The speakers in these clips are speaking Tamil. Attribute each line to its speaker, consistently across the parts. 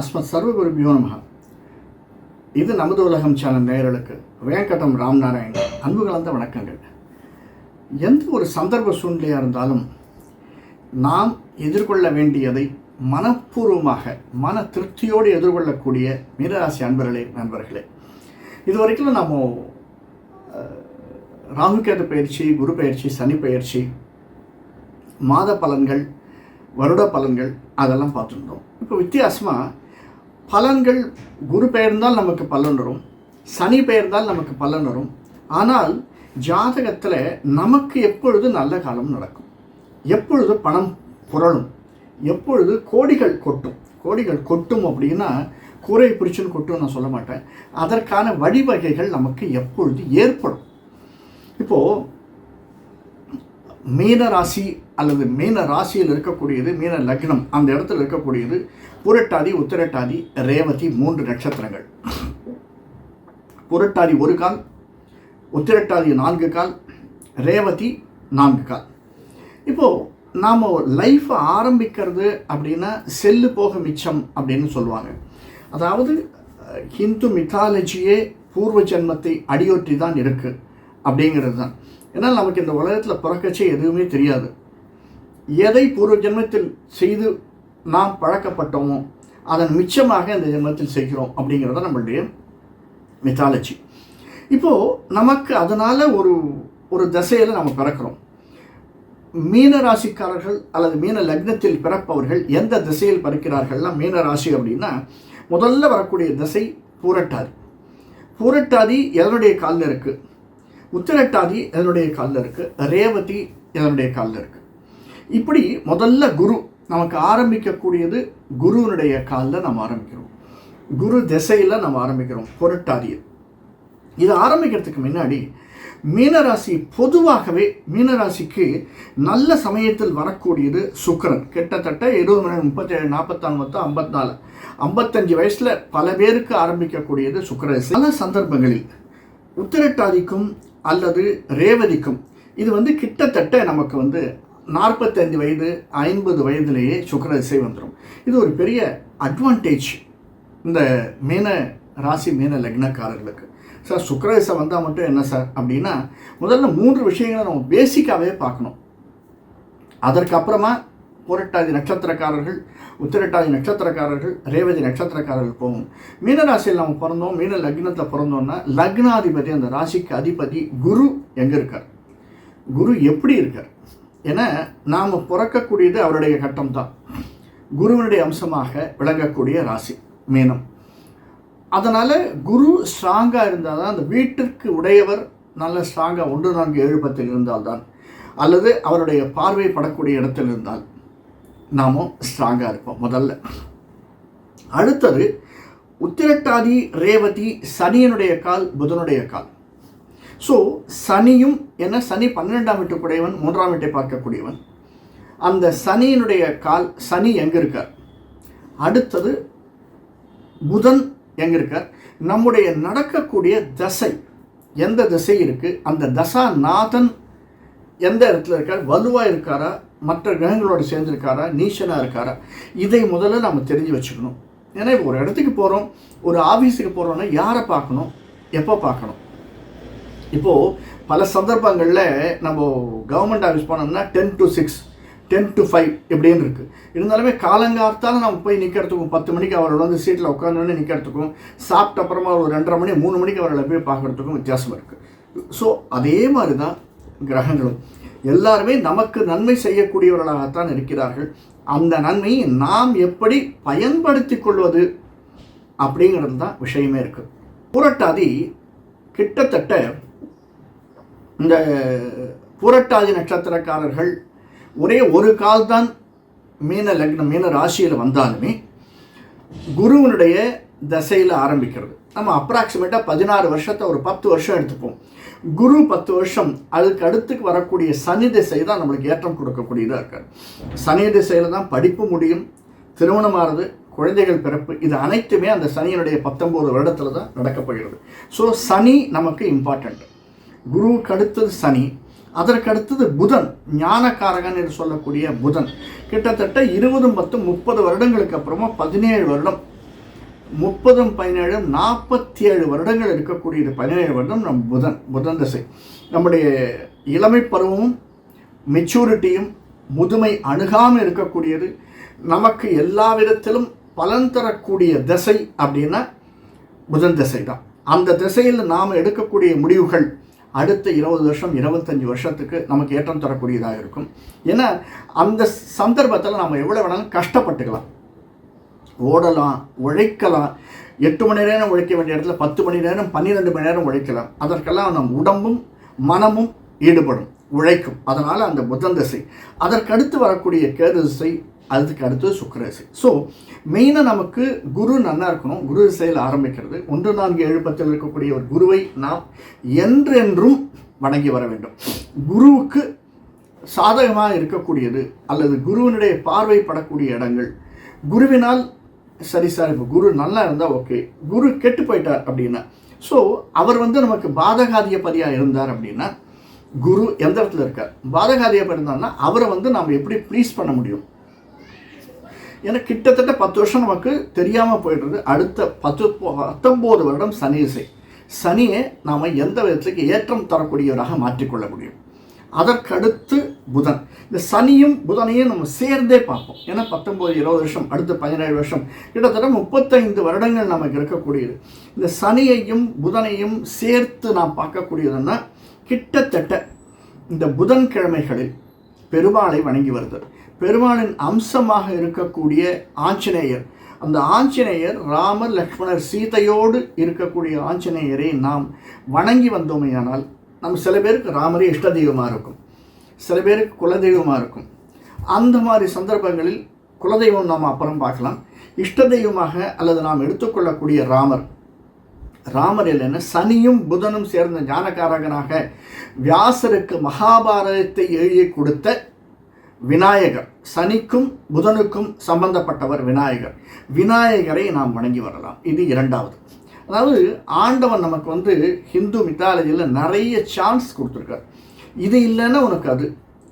Speaker 1: அஸ்மத் சர்வகுருபியோ நமக இது நமது உலகம் சேனல் நேயர்களுக்கு வேங்கடம் ராம்நாராயண் அன்பு கலந்த வணக்கங்கள். எந்த ஒரு சந்தர்ப்ப சூழ்நிலையாக இருந்தாலும் நாம் எதிர்கொள்ள வேண்டியதை மனப்பூர்வமாக மன திருப்தியோடு எதிர்கொள்ளக்கூடிய மீனராசி அன்பர்களே நண்பர்களே. இது வரைக்கும் நம்ம ராகுகேது பயிற்சி குரு பயிற்சி சனி பயிற்சி மாத பலன்கள் வருட பலன்கள் அதெல்லாம் பார்த்துருந்தோம். இப்போ வித்தியாசமாக பலன்கள் குரு பெயர்ந்தால் நமக்கு பலன் வரும். சனி பெயர்ந்தால் நமக்கு பலன் வரும். ஆனால் ஜாதகத்தில் நமக்கு எப்பொழுது நல்ல காலம் நடக்கும்? எப்பொழுது பணம் புரளும்? எப்பொழுது கோடிகள் கொட்டும்? கோடிகள் கொட்டும் அப்படின்னா கூரை பிடிச்சுன்னு கொட்டும் நான் சொல்ல மாட்டேன். அதற்கான வழிவகைகள் நமக்கு எப்பொழுது ஏற்படும்? இப்போது மீன ராசி அல்லது மீன ராசியில் இருக்கக்கூடியது மீன லக்னம் அந்த இடத்துல இருக்கக்கூடியது புரட்டாதி உத்திரட்டாதி ரேவதி மூன்று நட்சத்திரங்கள். புரட்டாதி ஒரு கால் உத்திரட்டாதி நான்கு கால் ரேவதி நான்கு கால். இப்போது நாம் லைஃப்பை ஆரம்பிக்கிறது அப்படின்னா செல்லு போக மிச்சம் அப்படின்னு சொல்லுவாங்க. அதாவது ஹிந்து மித்தாலஜியே பூர்வ ஜென்மத்தை அடியொற்றி தான் இருக்குது அப்படிங்கிறது தான் ஏன்னா நமக்கு இந்த உலகத்தில் பிறக்கச்சே எதுவுமே தெரியாது. எதை பூர்வ ஜென்மத்தில் செய்து நாம் பழக்கப்பட்டோமோ அதன் மிச்சமாக இந்த ஜென்மத்தில் செய்கிறோம் அப்படிங்கிறது நம்மளுடைய மித்தாலஜி இப்போது நமக்கு அதனால் ஒரு ஒரு தசையில் நம்ம பிறக்கிறோம். மீன ராசிக்காரர்கள் அல்லது மீன லக்னத்தில் பிறப்பவர்கள் எந்த திசையில் பிறக்கிறார்கள்னா மீன ராசி அப்படின்னா முதல்ல வரக்கூடிய திசை பூரட்டாதி. பூரட்டாதி எதனுடைய காலில் இருக்குது உத்திரட்டாதி எதனுடைய காலில் இருக்குது ரேவதி எதனுடைய காலில் இருக்குது இப்படி முதல்ல குரு நமக்கு ஆரம்பிக்கக்கூடியது குருவனுடைய காலில் நம்ம ஆரம்பிக்கிறோம். குரு திசையில் நம்ம ஆரம்பிக்கிறோம் புரட்டாதியில் இது ஆரம்பிக்கிறதுக்கு முன்னாடி மீனராசி பொதுவாகவே மீனராசிக்கு நல்ல சமயத்தில் வரக்கூடியது சுக்கரன். கிட்டத்தட்ட இருபது மணி முப்பத்தேழு நாற்பத்தாலு மொத்தம் ஐம்பத்தி நாலு ஐம்பத்தஞ்சு வயசில் பல பேருக்கு ஆரம்பிக்கக்கூடியது சுக்கர பல சந்தர்ப்பங்களில் உத்திரட்டாதிக்கும் அல்லது ரேவதிக்கும். இது வந்து கிட்டத்தட்ட நமக்கு வந்து நாற்பத்தைந்து வயது ஐம்பது வயதிலேயே சுக்கிரதிசை வந்துடும் இது ஒரு பெரிய அட்வான்டேஜ் இந்த மீன ராசி மீன லக்னக்காரர்களுக்கு. சார் சுக்கிரதிசை வந்தால் மட்டும் என்ன சார் அப்படின்னா முதல்ல மூன்று விஷயங்களை நம்ம பேசிக்காகவே பார்க்கணும். அதற்கப்புறமா புரட்டாதி நட்சத்திரக்காரர்கள் உத்திரட்டாதி நட்சத்திரக்காரர்கள் ரேவதி நட்சத்திரக்காரர்கள் போகும். மீனராசியில் நம்ம பிறந்தோம் மீன லக்னத்தில் பிறந்தோம்னா லக்னாதிபதி அந்த ராசிக்கு அதிபதி குரு எங்கே இருக்கார்? குரு எப்படி இருக்கார்? ஏன்னா நாம் பிறக்கக்கூடியது அவருடைய கட்டம் தான். குருவினுடைய அம்சமாக விளங்கக்கூடிய ராசி மீனம். அதனால் குரு ஸ்ட்ராங்காக இருந்தால் தான் அந்த வீட்டிற்கு உடையவர் நல்ல ஸ்ட்ராங்காக ஒன்று நான்கு ஏழு பத்தில் இருந்தால்தான். அல்லது அவருடைய பார்வை படக்கூடிய இடத்தில் இருந்தால். நாமும் ஸ்ட்ராங்காக இருப்போம் முதல்ல. அடுத்தது உத்திரட்டாதி ரேவதி சனியனுடைய கால் புதனுடைய கால். ஸோ சனியும் என்ன? சனி பன்னிரெண்டாம் வீட்டுக்குடையவன் மூன்றாம் வீட்டை பார்க்கக்கூடியவன். அந்த சனியினுடைய கால் சனி எங்கே இருக்கார் அடுத்தது புதன் எங்கே இருக்கார் நம்முடைய நடக்கக்கூடிய தசை எந்த திசை இருக்குது அந்த தசா நாதன் எந்த இடத்துல இருக்கார்? வலுவாக இருக்காரா? மற்ற கிரகங்களோடு சேர்ந்துருக்காரா? நீச்சனாக இருக்காரா? இதை முதல்ல நம்ம தெரிஞ்சு வச்சுக்கணும். ஏன்னா இப்போ ஒரு இடத்துக்கு போகிறோம் ஒரு ஆஃபீஸுக்கு போகிறோன்னா யாரை பார்க்கணும்? எப்போ பார்க்கணும்? இப்போது பல சந்தர்ப்பங்களில் நம்ம கவர்மெண்ட் ஆஃபீஸ் போனோம்னா ten to six ten to five இப்படின்னு இருக்குது இருந்தாலுமே காலங்காலத்தால் நம்ம போய் நிற்கிறதுக்கும் பத்து மணிக்கு அவரோட வந்து சீட்டில் உட்காந்துன்னு நிற்கிறதுக்கும் சாப்பிட்ட அப்புறமா ஒரு ரெண்டரை மணி மூணு மணிக்கு அவர்களை போய் பார்க்குறதுக்கும் வித்தியாசம் இருக்குது ஸோ அதே மாதிரி தான் கிரகங்களும். எல்லாருமே நமக்கு நன்மை செய்யக்கூடியவர்களாகத்தான் இருக்கிறார்கள். அந்த நன்மையை நாம் எப்படி பயன்படுத்தி கொள்வது அப்படிங்கிறது தான் விஷயமே இருக்குது புரட்டாதி கிட்டத்தட்ட இந்த புரட்டாதி நட்சத்திரக்காரர்கள் ஒரே ஒரு கால் தான் மீன லக்னம் மீன ராசியில் வந்தாலுமே குருவினுடைய தசையில் ஆரம்பிக்கிறது. நம்ம அப்ராக்சிமேட்டாக பதினாறு வருஷத்தை ஒரு பத்து வருஷம் எடுத்துப்போம். குரு பத்து வருஷம் அதுக்கு அடுத்துக்கு வரக்கூடிய சனி திசை தான் நம்மளுக்கு ஏற்றம் கொடுக்கக்கூடியதாக இருக்கார். சனி திசையில் தான் படிப்பு முடியும் திருமணமானது குழந்தைகள் பிறப்பு இது அனைத்துமே அந்த சனியினுடைய பத்தொம்போது வருடத்தில் தான் நடக்கப்படுகிறது ஸோ சனி நமக்கு இம்பார்ட்டண்ட் குருவுக்கு அடுத்தது சனி அதற்கு அடுத்தது புதன் ஞானக்காரகன் என்று சொல்லக்கூடிய புதன். கிட்டத்தட்ட இருபதும் பத்து முப்பது வருடங்களுக்கு அப்புறமா பதினேழு வருடம் முப்பதும் பதினேழும் நாற்பத்தி ஏழு வருடங்கள் இருக்கக்கூடிய பதினேழு வருடம் நம் புதன் புதன் திசை. நம்முடைய இளமை பருவமும் மெச்சூரிட்டியும் முதுமை அணுகாமல் இருக்கக்கூடியது. நமக்கு எல்லா விதத்திலும் பலன் தரக்கூடிய திசை அப்படின்னா புதன் திசை தான் அந்த திசையில் நாம் எடுக்கக்கூடிய முடிவுகள் அடுத்த இருபது வருஷம் இருபத்தஞ்சி வருஷத்துக்கு நமக்கு ஏற்றம் தரக்கூடியதாக இருக்கும். ஏன்னா அந்த சந்தர்ப்பத்தில் நம்ம எவ்வளோ வேணாலும் கஷ்டப்பட்டுக்கலாம். ஓடலாம் உழைக்கலாம். எட்டு மணி நேரம் உழைக்க வேண்டிய இடத்துல பத்து மணி நேரம் பன்னிரெண்டு மணி நேரம் உழைக்கலாம். அதற்கெல்லாம் நம் உடம்பும் மனமும் ஈடுபடும் உழைக்கும். அதனால் அந்த புதன் திசை. அதற்கடுத்து வரக்கூடிய கேது திசை அதுக்கு அடுத்து சுக்கரசை ஸோ மெயினாக நமக்கு குரு நல்லா இருக்கணும். குரு திசையில் ஆரம்பிக்கிறது. ஒன்று நான்கு ஏழு பத்தில் இருக்கக்கூடிய ஒரு குருவை நாம் என்றென்றும் வணங்கி வர வேண்டும். குருவுக்கு சாதகமாக இருக்கக்கூடியது அல்லது குருவினுடைய பார்வைப்படக்கூடிய இடங்கள். குருவினால் சரி சார் இப்போ குரு நல்லா இருந்தால் ஓகே குரு கெட்டு போயிட்டார் அப்படின்னா. ஸோ அவர் வந்து நமக்கு பாதகாதிபதியாக இருந்தார் அப்படின்னா குரு எந்த இடத்துல இருக்கார்? பாதகாதியப்படி இருந்தார்னா அவரை வந்து நாம் எப்படி ப்ளீஸ் பண்ண முடியும்? ஏன்னா கிட்டத்தட்ட பத்து வருஷம் நமக்கு தெரியாமல் போயிடுறது. அடுத்த பத்து பத்தொம்போது வருடம் சனி இசை சனியை நாம் எந்த விதத்துக்கு ஏற்றம் தரக்கூடியவராக மாற்றிக்கொள்ள முடியும்? அதற்கடுத்து புதன். இந்த சனியும் புதனையும் நம்ம சேர்ந்தே பார்ப்போம். ஏன்னா பத்தொம்போது இருபது வருஷம் அடுத்த பதினேழு வருஷம். கிட்டத்தட்ட முப்பத்தைந்து வருடங்கள் நமக்கு இருக்கக்கூடியது. இந்த சனியையும் புதனையும் சேர்த்து நாம் பார்க்கக்கூடியதுன்னா கிட்டத்தட்ட இந்த புதன்கிழமைகளில் பெருமாளை வணங்கி வருது. பெருமாளின் அம்சமாக இருக்கக்கூடிய ஆஞ்சநேயர். அந்த ஆஞ்சநேயர் ராமர் லக்ஷ்மணர் சீதையோடு இருக்கக்கூடிய ஆஞ்சநேயரை நாம் வணங்கி வந்தோமையானால் நம்ம சில பேருக்கு ராமரே இஷ்ட தெய்வமாக இருக்கும். சில பேருக்கு குலதெய்வமாக இருக்கும். அந்த மாதிரி சந்தர்ப்பங்களில் குலதெய்வம் நாம் அப்புறம் பார்க்கலாம். இஷ்ட தெய்வமாக அல்லது நாம் எடுத்துக்கொள்ளக்கூடிய ராமர். ராமர் இல்லைன்னா சனியும் புதனும் சேர்ந்த ஞானகாரகனாக வியாசருக்கு மகாபாரதத்தை எழுதி கொடுத்த விநாயகர். சனிக்கும் புதனுக்கும் சம்பந்தப்பட்டவர் விநாயகர். விநாயகரை நாம் வணங்கி வரலாம். இது இரண்டாவது. அதாவது ஆண்டவன் நமக்கு வந்து ஹிந்து மித்தாலஜியில் நிறைய சான்ஸ் கொடுத்துருக்கார். இது இல்லைன்னா உனக்கு அது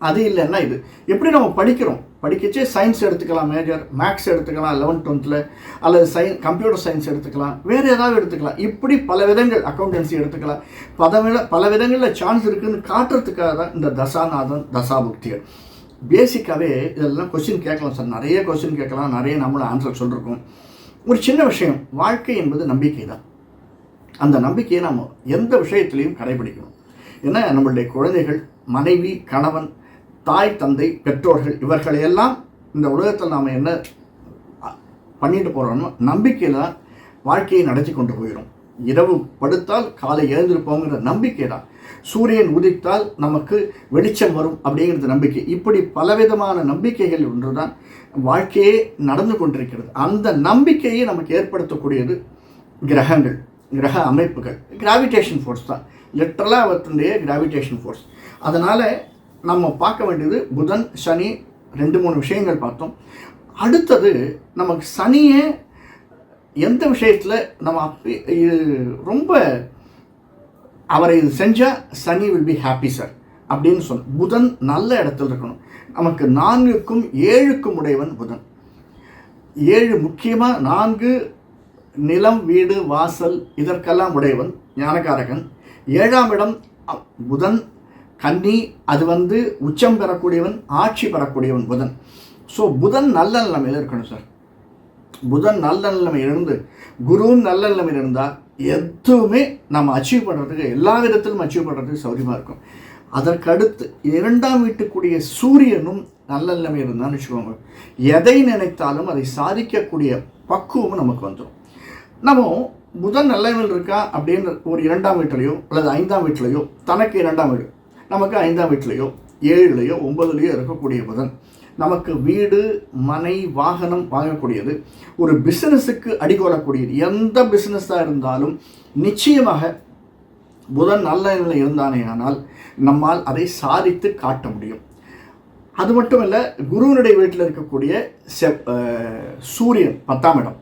Speaker 1: அது இல்லைன்னா இது. எப்படி நம்ம படிக்கிறோம்? படிக்கச்சே சயின்ஸ் எடுத்துக்கலாம் மேஜர் மேக்ஸ் எடுத்துக்கலாம் லெவன்த் டுவெல்த்தில் அல்லது சயின் கம்ப்யூட்டர் சயின்ஸ் எடுத்துக்கலாம் வேறு ஏதாவது எடுத்துக்கலாம். இப்படி பல விதங்கள் அக்கௌண்டன்சி எடுத்துக்கலாம். பல பல விதங்களில் சான்ஸ் இருக்குதுன்னு காட்டுறதுக்காக தான் இந்த தசாநாதன் தசாபுக்திகள். பேசிக்காகவே இதெல்லாம் கொஸ்டின் கேட்கலாம் சார். நிறைய கொஸ்டின் கேட்கலாம். நிறைய நம்மளும் ஆன்சர் சொல்லியிருக்கோம் ஒரு சின்ன விஷயம் வாழ்க்கை என்பது நம்பிக்கை தான் அந்த நம்பிக்கையை நாம் எந்த விஷயத்திலையும் கடைபிடிக்கணும். ஏன்னா நம்மளுடைய குழந்தைகள் மனைவி கணவன் தாய் தந்தை பெற்றோர்கள் இவர்களையெல்லாம் இந்த உலகத்தில் நாம் என்ன பண்ணிட்டு போகிறோமோ நம்பிக்கையில் தான் வாழ்க்கையை நடத்தி கொண்டு போயிடும் இரவு படுத்தால் காலை எழுந்திருப்போங்கிற நம்பிக்கை தான் சூரியன் உதித்தால் நமக்கு வெளிச்சம் வரும் அப்படிங்கிறது நம்பிக்கை. இப்படி பலவிதமான நம்பிக்கைகள் ஒன்று தான் வாழ்க்கையே நடந்து கொண்டிருக்கிறது. அந்த நம்பிக்கையை நமக்கு ஏற்படுத்தக்கூடியது கிரகங்கள் கிரக அமைப்புகள் கிராவிடேஷன் ஃபோர்ஸ் தான். லிட்ரலாக அவற்றுடைய கிராவிடேஷன் ஃபோர்ஸ் அதனால் நம்ம பார்க்க வேண்டியது புதன் சனி ரெண்டு மூணு விஷயங்கள் பார்த்தோம். அடுத்தது நமக்கு சனியை எந்த விஷயத்தில் நம்ம அப்படி இது ரொம்ப அவரை இது செஞ்சால் Shani will be happy sir அப்படின்னு சொல் புதன் நல்ல இடத்துல இருக்கணும். நமக்கு நான்குக்கும் ஏழுக்கும் உடையவன் புதன். ஏழு முக்கியமாக நான்கு நிலம் வீடு வாசல் இதற்கெல்லாம் உடையவன் ஞானகாரகன் ஏழாம் இடம் புதன் கன்னி அது வந்து உச்சம் பெறக்கூடியவன் ஆட்சி பெறக்கூடியவன் புதன். ஸோ புதன் நல்ல நிலைமையில் இருக்கணும் சார் புதன் நல்ல நிலைமையில் இருந்து குருவும் நல்ல நிலைமையில் இருந்தால் எதுவுமே நம்ம அச்சீவ் பண்ணுறதுக்கு எல்லா விதத்திலும் அச்சீவ் பண்ணுறதுக்கு சௌரியமாக இருக்கும். அதற்கடுத்து இரண்டாம் வீட்டுக்குரிய சூரியனும் நல்ல நிலைமை இருந்தான்னு வச்சுக்கோங்க. எதை நினைத்தாலும் அதை சாதிக்கக்கூடிய பக்குவம் நமக்கு வந்துடும் நம்ம புதன் நிலைமையில் இருக்கா அப்படின்ற ஒரு இரண்டாம் வீட்டிலையோ அல்லது ஐந்தாம் வீட்டிலையோ தனக்கு இரண்டாம் வீடு நமக்கு ஐந்தாம் வீட்டிலையோ ஏழுலையோ ஒன்பதுலையோ இருக்கக்கூடிய புதன் நமக்கு வீடு மனை வாகனம் வாங்கக்கூடியது. ஒரு பிஸ்னஸுக்கு அடிகோலக்கூடியது எந்த பிஸ்னஸாக இருந்தாலும் நிச்சயமாக புதன் நல்ல நிலை இருந்தானே ஆனால் நம்மால் அதை சாதித்து காட்ட முடியும். அது மட்டும் இல்லை குருவனுடைய வீட்டில் இருக்கக்கூடிய செப் சூரியன் பத்தாம் இடம்.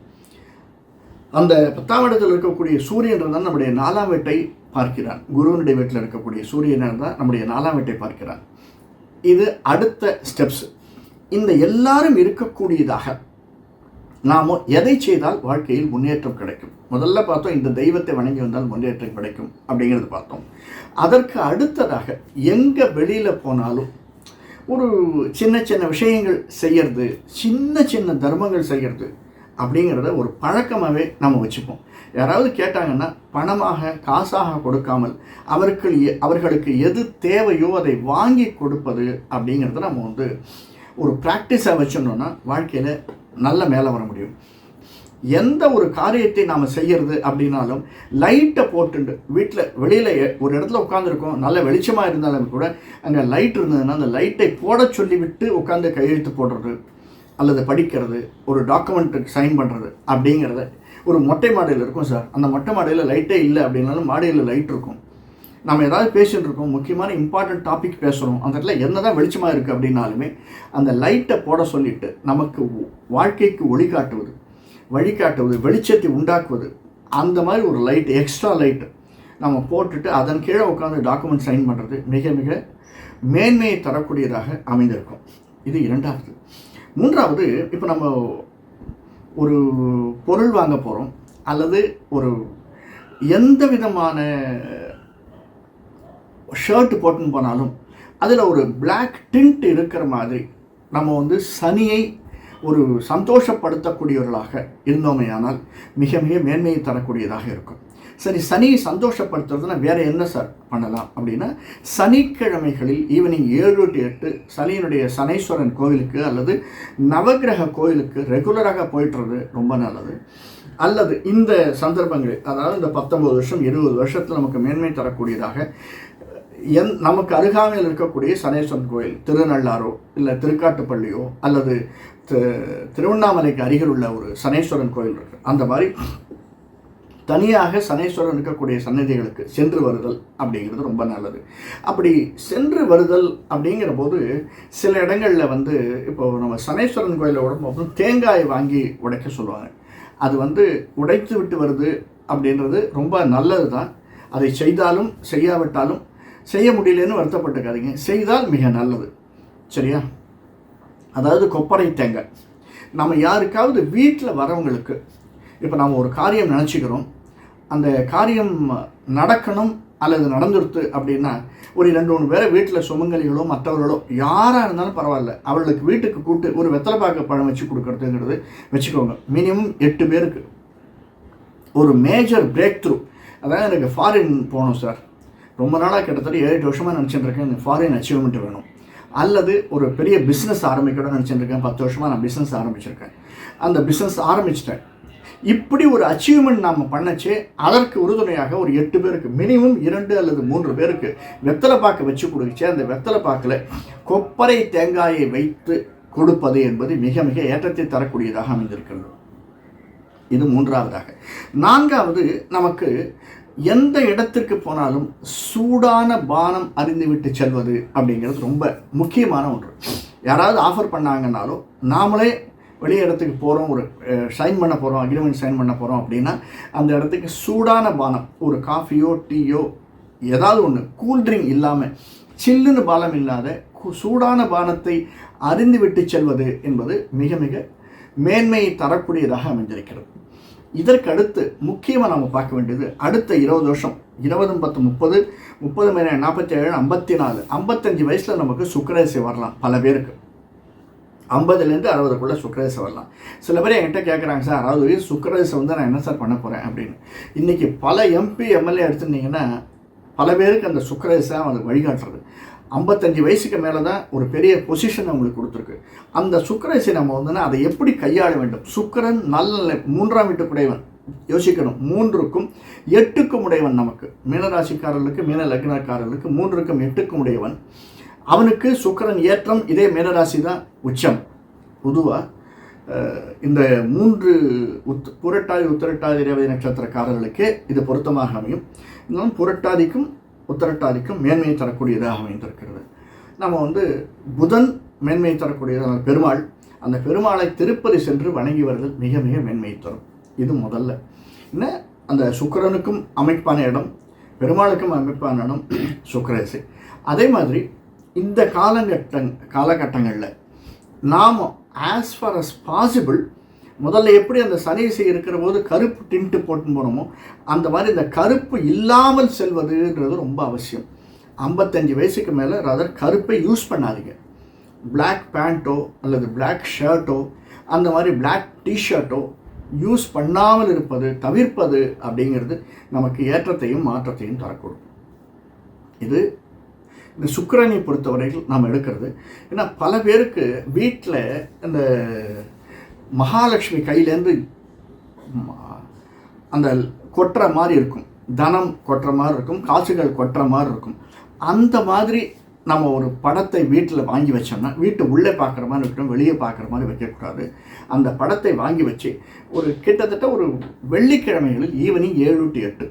Speaker 1: அந்த பத்தாம் இடத்தில் இருக்கக்கூடிய சூரியன் தான் நம்முடைய நாலாம் வீட்டை பார்க்கிறான். குருவனுடைய வீட்டில் இருக்கக்கூடிய சூரியனாக தான் நம்முடைய நாலாம் வீட்டை பார்க்கிறான். இது அடுத்த ஸ்டெப்ஸ் இந்த எல்லாரும் இருக்கக்கூடியதாக நாம எதை செய்தால் வாழ்க்கையில் முன்னேற்றம் கிடைக்கும்? முதல்ல பார்த்தோம் இந்த தெய்வத்தை வணங்கி வந்தால் முன்னேற்றம் கிடைக்கும் அப்படிங்கிறது பார்த்தோம். அதற்கு அடுத்ததாக எங்கே வெளியில் போனாலும் ஒரு சின்ன சின்ன விஷயங்கள் செய்யறது சின்ன சின்ன தர்மங்கள் செய்கிறது அப்படிங்கிறத ஒரு பழக்கமாகவே நம்ம வச்சுப்போம். யாராவது கேட்டாங்கன்னா பணமாக காசாக கொடுக்காமல் அவருக்கு அவர்களுக்கு எது தேவையோ அதை வாங்கி கொடுப்பது அப்படிங்கிறத நம்ம வந்து ஒரு ப்ராக்டிஸாக வச்சிருந்தோம்னா வாழ்க்கையில் நல்ல மேலே வர முடியும். எந்த ஒரு காரியத்தை நாம் செய்கிறது அப்படின்னாலும் லைட்டை போட்டுண்டு வீட்டில் வெளியில் ஒரு இடத்துல உட்காந்துருக்கோம் நல்ல வெளிச்சமாக இருந்தாலும் கூட அங்கே லைட் இருந்ததுன்னா அந்த லைட்டை போட சொல்லிவிட்டு உட்காந்து கையெழுத்து போடுறது அல்லது படிக்கிறது ஒரு டாக்குமெண்ட்டுக்கு சைன் பண்ணுறது அப்படிங்கிறத ஒரு மொட்டை மாடையில் இருக்கும் சார். அந்த மொட்டை மாடையில் லைட்டே இல்லை அப்படின்னாலும் மாடையில் லைட் இருக்கும். நம்ம ஏதாவது பேசிட்டு இருக்கோம் முக்கியமான இம்பார்ட்டண்ட் டாபிக் பேசுகிறோம் அந்த இடத்துல என்ன தான் வெளிச்சமாக இருக்குது அப்படின்னாலுமே அந்த லைட்டை போட சொல்லிட்டு நமக்கு வாழ்க்கைக்கு ஒளிகாட்டுவது வழிகாட்டுவது வெளிச்சத்தை உண்டாக்குவது அந்த மாதிரி ஒரு லைட் எக்ஸ்ட்ரா லைட் நம்ம போட்டுட்டு அதன் கீழே உட்காந்து டாக்குமெண்ட் சைன் பண்ணுறது மிக மிக மேன்மையை தரக்கூடியதாக அமைந்திருக்கும். இது இரண்டாவது. மூன்றாவது இப்போ நம்ம ஒரு பொருள் வாங்க போகிறோம் அல்லது ஒரு எந்த விதமான ஷர்ட் போட்டுன்னு போனாலும் அதில் ஒரு பிளாக் டிண்ட் இருக்கிற மாதிரி நம்ம வந்து சனியை ஒரு சந்தோஷப்படுத்தக்கூடியவர்களாக இருந்தோமையானால் மிக மிக மேன்மையை தரக்கூடியதாக இருக்கும். சரி சனியை சந்தோஷப்படுத்துறதுனா வேற என்ன சார் பண்ணலாம் அப்படின்னா சனிக்கிழமைகளில் ஈவினிங் ஏழு டு எட்டு சனியினுடைய சனீஸ்வரன் கோவிலுக்கு அல்லது நவக்கிரக கோவிலுக்கு ரெகுலராக போயிட்டுறது ரொம்ப நல்லது. அல்லது இந்த சந்தர்ப்பங்களில் அதாவது இந்த பத்தொன்பது வருஷம் இருபது வருஷத்தில் நமக்கு மேன்மை தரக்கூடியதாக என் நமக்கு அருகாமையில் இருக்கக்கூடிய சனேஸ்வரன் கோயில் திருநள்ளாரோ இல்லை திருக்காட்டுப்பள்ளியோ அல்லது திருவண்ணாமலைக்கு அருகில் உள்ள ஒரு சனேஸ்வரன் கோயில் இருக்குது அந்த மாதிரி தனியாக சனேஸ்வரன் இருக்கக்கூடிய சன்னதிகளுக்கு சென்று வருதல் அப்படிங்கிறது ரொம்ப நல்லது. அப்படி சென்று வருதல் அப்படிங்கிற போது சில இடங்களில் வந்து இப்போ நம்ம சனேஸ்வரன் கோயிலில் உடம்பு தேங்காய் வாங்கி உடைக்க சொல்லுவாங்க. அது வந்து உடைத்து விட்டு வருது அப்படின்றது ரொம்ப நல்லது தான் அதை செய்தாலும் செய்யாவிட்டாலும் செய்ய முடியலன்னு வருத்தப்பட்டுக்காதீங்க. செய்தால் மிக நல்லது. சரியா? அதாவது கொப்பரை தேங்காய். நம்ம யாருக்காவது வீட்டில் வரவங்களுக்கு இப்போ நம்ம ஒரு காரியம் நினச்சிக்கிறோம். அந்த காரியம் நடக்கணும் அல்லது நடந்துருத்து அப்படின்னா ஒரு ரெண்டு மூணு பேரை வீட்டில் சுமங்கலிகளோ மற்றவர்களோ யாராக இருந்தாலும் பரவாயில்ல. அவர்களுக்கு வீட்டுக்கு கூப்பிட்டு ஒரு வெத்தலைப்பாக்கு பழம் வச்சு கொடுக்கறதுங்கிறது வச்சுக்கோங்க. மினிமம் எட்டு பேருக்கு. ஒரு மேஜர் பிரேக் த்ரூ அதாவது எனக்கு ஃபாரின் போகணும் சார் ரொம்ப நாளாக கிட்டத்தட்ட ஏழு எட்டு வருஷமாக நினச்சிட்டு இருக்கேன். எனக்கு ஃபாரின் அச்சீவ்மெண்ட் வேணும். அல்லது ஒரு பெரிய பிஸ்னஸ் ஆரம்பிக்கணும்னு நினச்சிட்டு இருக்கேன். பத்து வருஷமாக நான் பிஸ்னஸ் ஆரம்பிச்சிருக்கேன். அந்த பிஸ்னஸ் ஆரம்பிச்சிட்டேன். இப்படி ஒரு அச்சீவ்மெண்ட் நாம் பண்ணச்சே அதற்கு உறுதுணையாக ஒரு எட்டு பேருக்கு மினிமம் இரண்டு அல்லது மூன்று பேருக்கு வெத்தலை பாக்கு வச்சு கொடுக்குச்சு அந்த வெத்தலை பாக்கில் கொப்பரை தேங்காயை வைத்து கொடுப்பது என்பது மிக மிக ஏற்றத்தை தரக்கூடியதாக அமைந்திருக்கிறது இது மூன்றாவதாக. நான்காவது நமக்கு எந்த இடத்திற்கு போனாலும் சூடான பானம் அறிந்துவிட்டு செல்வது அப்படிங்கிறது ரொம்ப முக்கியமான ஒன்று. யாராவது ஆஃபர் பண்ணாங்கன்னாலும் நாமளே வெளியே இடத்துக்கு போகிறோம் ஒரு சைன் பண்ண போகிறோம் அக்ரிமெண்ட் சைன் பண்ண போகிறோம் அப்படின்னா அந்த இடத்துக்கு சூடான பானம் ஒரு காஃபியோ டீயோ ஏதாவது ஒன்று கூல்ட்ரிங்க் இல்லாமல் சில்லுன்னு பானம் இல்லாத சூடான பானத்தை அறிந்து விட்டு செல்வது என்பது மிக மிக மேன்மையை தரக்கூடியதாக அமைந்திருக்கிறது இதற்கு அடுத்து முக்கியமாக நம்ம பார்க்க வேண்டியது அடுத்த இருபது வருஷம் இருபது பத்து முப்பது முப்பது மேலே நாற்பத்தி ஏழு ஐம்பத்தி நாலு ஐம்பத்தஞ்சு வயசில் நமக்கு சுக்கரேசை வரலாம் பல பேருக்கு ஐம்பதுலேருந்து அறுபதுக்குள்ளே சுக்கரேசை வரலாம். சில பேர் என்கிட்ட கேட்குறாங்க சார் அறுபது வயசு சுக்கரேசை வந்து நான் என்ன சார் பண்ண போகிறேன் அப்படின்னு. இன்றைக்கி பல எம்பி எம்எல்ஏ எடுத்துருந்தீங்கன்னா பல பேருக்கு அந்த சுக்கரேசை அவங்களுக்கு வழிகாட்டுறது. ஐம்பத்தஞ்சு வயசுக்கு மேலே தான் ஒரு பெரிய பொசிஷன் அவங்களுக்கு கொடுத்துருக்கு. அந்த சுக்கரேசை நம்ம வந்துன்னா அதை எப்படி கையாள வேண்டும்? சுக்கரன் நல்ல மூன்றாம் வீட்டுக்குடையவன் யோசிக்கணும். மூன்றுக்கும் எட்டுக்கும் உடையவன் நமக்கு. மீனராசிக்காரர்களுக்கு மீன லக்னக்காரர்களுக்கு மூன்றுக்கும் எட்டுக்கும் உடையவன். அவனுக்கு சுக்கிரன் ஏற்றம் இதே மேலராசி தான் உச்சம் பொதுவாக இந்த மூன்று உத் புரட்டாதி உத்திரட்டாதி ரேவதி நட்சத்திரக்காரர்களுக்கே இது பொருத்தமாக அமையும். இன்னும் புரட்டாதிக்கும் உத்திரட்டாதிக்கும் மேன்மையை தரக்கூடியதாக அமைந்திருக்கிறது. நம்ம வந்து புதன் மேன்மையை தரக்கூடியதான பெருமாள் அந்த பெருமாளை திருப்பதி சென்று வணங்கி வருதல் மிக மிக மேன்மையை தரும். இது முதல்ல. என்ன? அந்த சுக்கரனுக்கும் அமைப்பான இடம் பெருமாளுக்கும் அமைப்பான இடம் சுக்கரேசை அதே மாதிரி இந்த காலகட்டங் காலகட்டங்களில் நாம் ஆஸ் ஃபார் அஸ் பாசிபிள் முதல்ல எப்படி அந்த சனீசி இருக்கிற போது கருப்பு டின்ட்டு போட்டு போனோமோ அந்த மாதிரி இந்த கருப்பு இல்லாமல் செல்வதுன்றது ரொம்ப அவசியம். ஐம்பத்தஞ்சு வயசுக்கு மேலே ரதர் கருப்பை யூஸ் பண்ணாதீங்க. பிளாக் பேண்ட்டோ அல்லது பிளாக் ஷர்ட்டோ அந்த மாதிரி பிளாக் டிஷர்ட்டோ யூஸ் பண்ணாமல் இருப்பது தவிர்ப்பது அப்படிங்கிறது நமக்கு ஏற்றத்தையும் மாற்றத்தையும் தரக்கூடும் இது இந்த சுக்கரனை பொறுத்தவரையில் நாம் எடுக்கிறது. ஏன்னா பல பேருக்கு வீட்டில் இந்த மகாலட்சுமி கையிலேருந்து அந்த கொட்டுற மாதிரி இருக்கும். தனம் கொட்டுற மாதிரி இருக்கும். காசுகள் கொட்டுற மாதிரி இருக்கும். அந்த மாதிரி நம்ம ஒரு படத்தை வீட்டில் வாங்கி வச்சோம்னா வீட்டு உள்ளே பார்க்குற மாதிரி இருக்கணும் வெளியே பார்க்குற மாதிரி வைக்கக்கூடாது. அந்த படத்தை வாங்கி வச்சு ஒரு கிட்டத்தட்ட ஒரு வெள்ளிக்கிழமைகளில் ஈவினிங் ஏழு டு எட்டு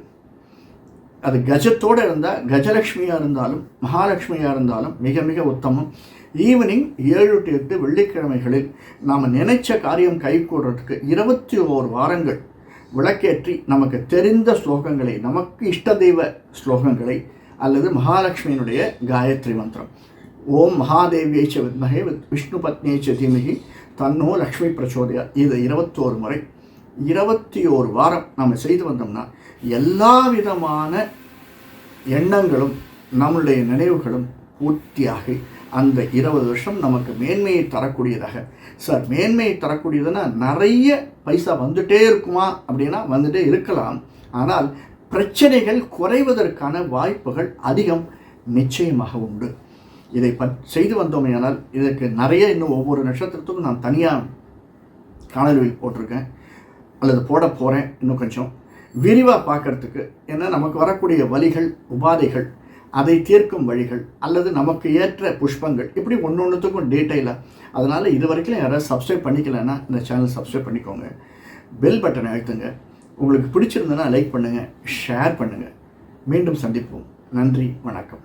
Speaker 1: அது கஜத்தோடு இருந்தால் கஜலக்ஷ்மியாக இருந்தாலும் மகாலட்சுமியாக இருந்தாலும் மிக மிக உத்தமம். ஈவினிங் ஏழு டு எட்டு வெள்ளிக்கிழமைகளில் நாம் நினைச்ச காரியம் கைகூடுறதுக்கு இருபத்தி ஓர் வாரங்கள் விளக்கேற்றி நமக்கு தெரிந்த ஸ்லோகங்களை நமக்கு இஷ்ட தெய்வ ஸ்லோகங்களை அல்லது மகாலட்சுமியினுடைய காயத்ரி மந்திரம். ஓம் மகாதேவியை வித்மகே வித் விஷ்ணு பத்னியை ச தீமகி தன்னோ லக்ஷ்மி பிரச்சோதயா. இது இருபத்தோரு முறை. இருபத்தி ஓரு வாரம் நம்ம செய்து வந்தோம்னா எல்லா விதமான எண்ணங்களும் நம்மளுடைய நினைவுகளும் பூர்த்தியாகி அந்த இருபது வருஷம் நமக்கு மேன்மையை தரக்கூடியதாக. சார் மேன்மையை தரக்கூடியதுன்னா நிறைய பைசா வந்துட்டே இருக்குமா? அப்படின்னா வந்துட்டே இருக்கலாம். ஆனால் பிரச்சனைகள் குறைவதற்கான வாய்ப்புகள் அதிகம் நிச்சயமாக உண்டு. இதை பற் செய்து வந்தோமையானால் இதற்கு நிறைய இன்னும் ஒவ்வொரு நட்சத்திரத்துக்கும் நான் தனியாக காணொலி போட்டிருக்கேன். அல்லது போட போகிறேன் இன்னும் கொஞ்சம். விரிவாக பார்க்கறதுக்கு ஏன்னா நமக்கு வரக்கூடிய வழிகள் உபாதைகள் அதை தீர்க்கும் வழிகள் அல்லது நமக்கு ஏற்ற புஷ்பங்கள் இப்படி ஒன்று ஒன்றுத்துக்கும் டீட்டெயிலாக அதனால் இது வரைக்கும் யாராவது சப்ஸ்கிரைப் பண்ணிக்கலன்னா இந்த சேனல் சப்ஸ்கிரைப் பண்ணிக்கோங்க. பெல் பட்டனை அழுத்துங்க. உங்களுக்கு பிடிச்சிருந்ததுன்னா லைக் பண்ணுங்கள் ஷேர் பண்ணுங்கள் மீண்டும் சந்திப்போம். நன்றி வணக்கம்.